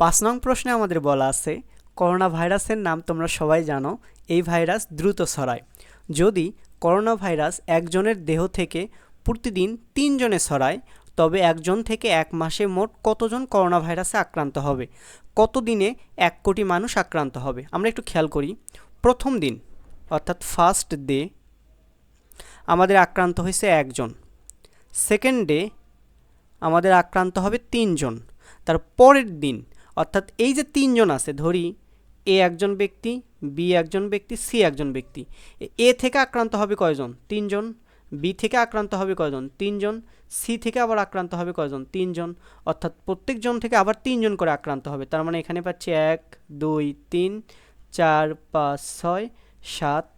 পাঁচ নং প্রশ্নে আমাদের বলা আছে করোনা ভাইরাসের নাম তোমরা সবাই জানো, এই ভাইরাস দ্রুত ছড়ায়। যদি করোনা ভাইরাস একজনের দেহ থেকে প্রতিদিন তিনজনে ছড়ায়, তবে একজন থেকে এক মাসে মোট কতজন করোনা ভাইরাসে আক্রান্ত হবে? কত দিনে এক কোটি মানুষ আক্রান্ত হবে? আমরা একটু খেয়াল করি। প্রথম দিন, অর্থাৎ ফার্স্ট ডে আমাদের আক্রান্ত হয়েছে একজন। সেকেন্ড ডে আমাদের আক্রান্ত হবে তিনজন। তার পরের দিন অর্থাৎ এই যে তিনজন আছে, ধরি এ একজন ব্যক্তি বি একজন ব্যক্তি সি একজন ব্যক্তি, এ থেকে আক্রান্ত হবে কয়জন? তিনজন। বি থেকে আক্রান্ত হবে কয়জন? তিনজন। সি থেকে আবার আক্রান্ত হবে কয়জন? তিনজন। অর্থাৎ প্রত্যেকজন থেকে আবার তিনজন করে আক্রান্ত হবে। তার মানে এখানে পাচ্ছি এক, দুই, তিন, চার, পাঁচ, ছয়, সাত,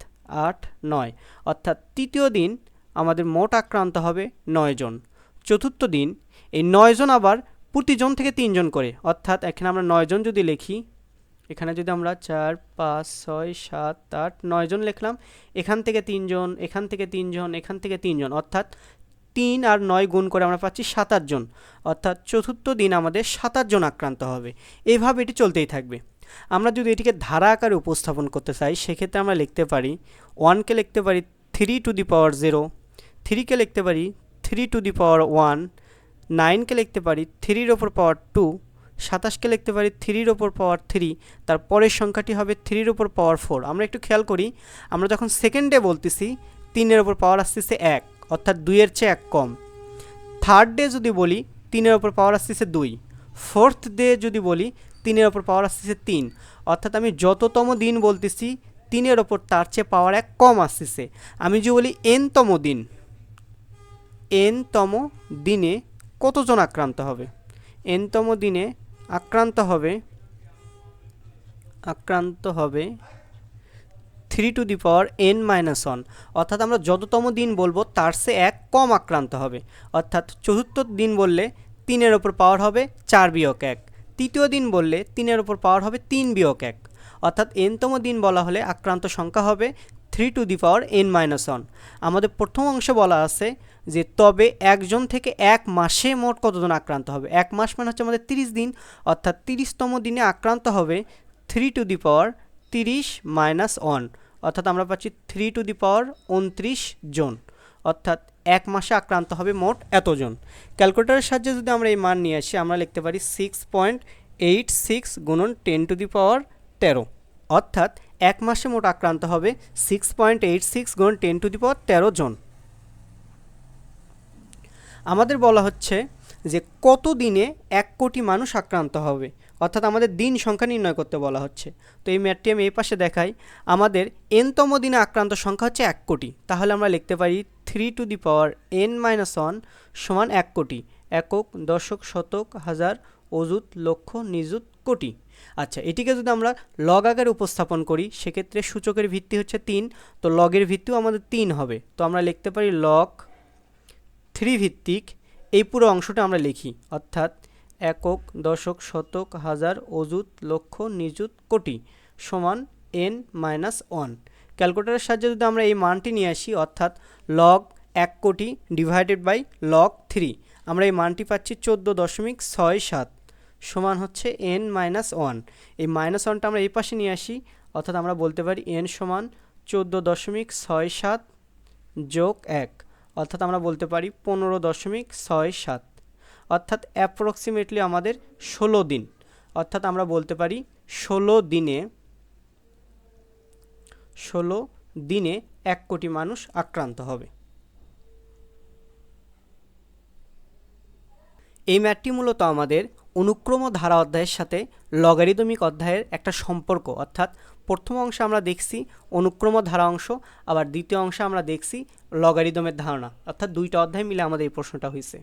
আট, নয়। অর্থাৎ তৃতীয় দিন আমাদের মোট আক্রান্ত হবে নয়জন। চতুর্থ দিন এই নয়জন আবার প্রতিজন থেকে তিনজন করে। অর্থাৎ এখানে আমরা নয়জন যদি লিখি, এখানে যদি আমরা চার, পাঁচ, ছয়, সাত, আট নয়জন লিখলাম, এখান থেকে তিনজন এখান থেকে তিনজন এখান থেকে তিনজন অর্থাৎ তিন আর নয় গুণ করে আমরা পাচ্ছি সাত জন। অর্থাৎ চতুর্থ দিন আমাদের সাত জন আক্রান্ত হবে। এইভাবে এটি চলতেই থাকবে। আমরা যদি এটিকে ধারা আকারে উপস্থাপন করতে চাই, সেক্ষেত্রে আমরা লিখতে পারি ওয়ানকে লিখতে পারি three to the power zero থ্রিকে লিখতে পারি three to the power one নাইনকে লিখতে পারি থ্রির ওপর পাওয়ার টু, সাতাশকে লিখতে পারি থ্রির ওপর পাওয়ার থ্রি, তার পরের সংখ্যাটি হবে থ্রির ওপর পাওয়ার ফোর। আমরা একটু খেয়াল করি, আমরা যখন সেকেন্ডে বলতেছি, তিনের ওপর পাওয়ার আসতেছে এক, অর্থাৎ দুইয়ের চেয়ে এক কম। থার্ড ডে যদি বলি, তিনের ওপর পাওয়ার আসতেছে দুই। ফোর্থ ডে যদি বলি, তিনের ওপর পাওয়ার আসতেছে তিন। অর্থাৎ আমি যততম দিন বলতেছি, তিনের ওপর তার চেয়ে পাওয়ার এক কম আসতেছে। আমি যদি বলি এনতম দিন, এনতম দিনে কতজন আক্রান্ত হবে? এনতম দিনে আক্রান্ত হবে আক্রান্ত হবে three to the power N minus one অর্থাৎ আমরা যততম দিন বলব, তার সে এক কম আক্রান্ত হবে। অর্থাৎ চতুর্থ দিন বললে তিনের ওপর পাওয়ার হবে চার বিয়োগ এক। তৃতীয় দিন বললে তিনের ওপর পাওয়ার হবে তিন বিয়োগ এক। অর্থাৎ এনতম দিন বলা হলে আক্রান্ত সংখ্যা হবে three to the power N minus one. আমাদের প্রথম অংশে বলা আছে যে তবে একজন থেকে এক মাসে মোট কতজন আক্রান্ত হবে? এক মাস মানে হচ্ছে আমাদের তিরিশ দিন, অর্থাৎ তিরিশতম দিনে আক্রান্ত হবে থ্রি টু দি পাওয়ার তিরিশ মাইনাস ওয়ান। অর্থাৎ আমরা পাচ্ছি থ্রি টু দি পাওয়ার উনত্রিশ জন। অর্থাৎ এক মাসে আক্রান্ত হবে মোট এতজন। ক্যালকুলেটারের সাহায্যে যদি আমরা এই মান নিয়ে আসি, আমরা লিখতে পারি সিক্স পয়েন্ট এইট সিক্স গুণন টেন টু দি পাওয়ার তেরো। অর্থাৎ এক মাসে মোট আক্রান্ত হবে সিক্স পয়েন্ট এইট সিক্স গুণ টেন টু দি পাওয়ার তেরো জন। আমাদের বলা হচ্ছে যে কত দিনে এক কোটি মানুষ আক্রান্ত হবে? অর্থাৎ আমাদের দিন সংখ্যা নির্ণয় করতে বলা হচ্ছে। তো এই ম্যাটটি আমি এই পাশে দেখাই। আমাদের এনতম দিনে আক্রান্ত সংখ্যা হচ্ছে এক কোটি। তাহলে আমরা লিখতে পারি three to the power N minus one সমান এক কোটি। একক, দশক, শতক, হাজার অজুত লক্ষ, নিযুত, কোটি। আচ্ছা এটিকে যদি আমরা লগ আকারে উপস্থাপন করি, সেক্ষেত্রে সূচকের ভিত্তি হচ্ছে তিন। তো লগের ভিত্তিও আমাদের তিন হবে। তো আমরা লিখতে পারি লগ থ্রি ভিত্তিক এই পুরো অংশটা আমরা লিখি। অর্থাৎ একক, দশক, শতক, হাজার, অযুত, লক্ষ, নিযুত, কোটি সমান এন মাইনাস ওয়ান ক্যালকুলেটারের সাহায্যে যদি আমরা এই মানটি নিয়ে আসি, অর্থাৎ লগ এক কোটি ডিভাইডেড বাই লগ থ্রি আমরা এই মানটি পাচ্ছি চোদ্দ দশমিক ছয় সাত। সমান হচ্ছে এন মাইনাস ওয়ান এই মাইনাস ওয়ানটা আমরা এই পাশে নিয়ে আসি, অর্থাৎ আমরা বলতে পারি এন সমান চোদ্দ দশমিক ছয় সাত যোগ এক, অর্থাৎ আমরা বলতে পারি পনেরো দশমিক ছয় সাত। অর্থাৎ অ্যাপ্রক্সিমেটলি আমাদের ষোলো দিন, অর্থাৎ আমরা বলতে পারি ষোলো দিনে ষোলো দিনে এক কোটি মানুষ আক্রান্ত হবে। এই ম্যাটটি মূলত আমাদের অনুক্রম ধারা অধ্যায়ের সাথে লগারিদমিক অধ্যায়ের একটা সম্পর্ক, অর্থাৎ প্রথম অংশে আমরা দেখছি অনুক্রম ধারা অংশ, আবার দ্বিতীয় অংশে আমরা দেখছি লগারিদমের ধারণা। অর্থাৎ দুইটা অধ্যায় মিলে আমাদের এই প্রশ্নটা হয়েছে